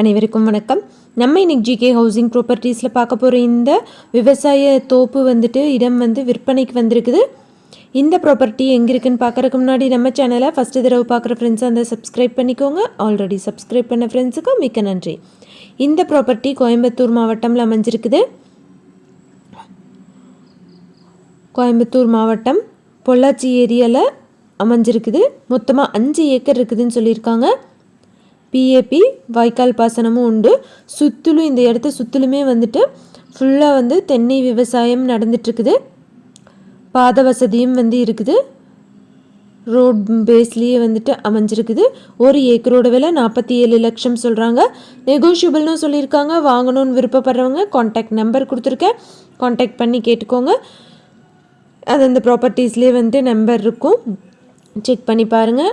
அனைவருக்கும் வணக்கம். நம்ம இன்னைக்கு ஜிகே ஹவுசிங் ப்ராப்பர்ட்டிஸில் பார்க்க போகிற இந்த விவசாய தோப்பு வந்துட்டு இடம் வந்து விற்பனைக்கு வந்திருக்குது. இந்த ப்ராப்பர்ட்டி எங்கே இருக்குன்னு பார்க்குறக்கு முன்னாடி நம்ம சேனலை ஃபஸ்ட்டு தடவை பார்க்குற ஃப்ரெண்ட்ஸ் அந்த சப்ஸ்கிரைப் பண்ணிக்கோங்க. ஆல்ரெடி சப்ஸ்கிரைப் பண்ண ஃப்ரெண்ட்ஸுக்கும் மிக்க நன்றி. இந்த ப்ராப்பர்ட்டி கோயம்புத்தூர் மாவட்டம்ல அமைஞ்சிருக்குது. கோயம்புத்தூர் மாவட்டம் பொள்ளாச்சி ஏரியாவில் அமைஞ்சிருக்குது. மொத்தமாக அஞ்சு ஏக்கர் இருக்குதுன்னு சொல்லியிருக்காங்க. பிஏபி வாய்க்கால் பாசனமும் உண்டு. சுற்றிலும் இந்த இடத்த சுற்றிலுமே வந்துட்டு ஃபுல்லாக வந்து தென்னை விவசாயம் நடந்துட்டுருக்குது. பாத வசதியும் வந்து இருக்குது. ரோட் பேஸ்லேயே வந்துட்டு அமைஞ்சிருக்குது. ஒரு ஏக்கரோட விலை நாற்பத்தி ஏழு லட்சம் சொல்கிறாங்க நெகோஷியபிள்னு சொல்லியிருக்காங்க. வாங்கணும்னு விருப்பப்படுறவங்க காண்டாக்ட் நம்பர் கொடுத்துருக்கேன். காண்டாக்ட் பண்ணி கேட்டுக்கோங்க. அது அந்த ப்ராப்பர்ட்டிஸ்லேயே வந்துட்டு நம்பர் இருக்கும். செக் பண்ணி பாருங்கள்